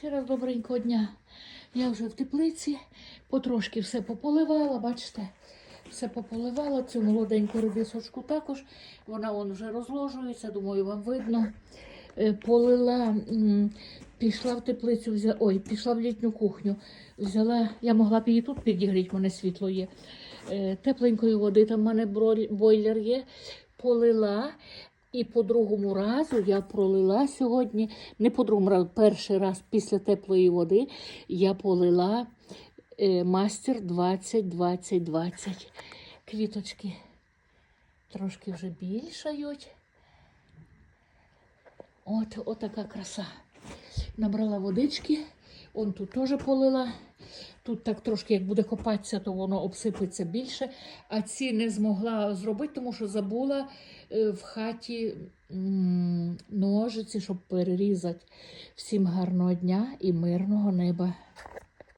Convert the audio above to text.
Ще раз добренького дня. Я вже в теплиці, потрошки все пополивала, бачите, все пополивала. Цю молоденьку редисочку також. Вона вон вже розложується, думаю, вам видно. Е, Полила, пішла в теплицю, взяла, ой, пішла в літню кухню. Взяла, я могла б її тут підігріти, мене світло є. Е, Тепленької води, там в мене бойлер є. Полила. І по другому разу я пролила сьогодні, не по другому разу, перший раз після теплої води я полила е, мастер 20 20 20 Квіточки трошки вже більшають. От, от така краса. Набрала водички, он тут теж полила. Тут так трошки, як буде копатися, то воно обсипеться більше. А ці не змогла зробити, тому що забула е, в хаті ножиці, щоб перерізати. Всім гарного дня і мирного неба.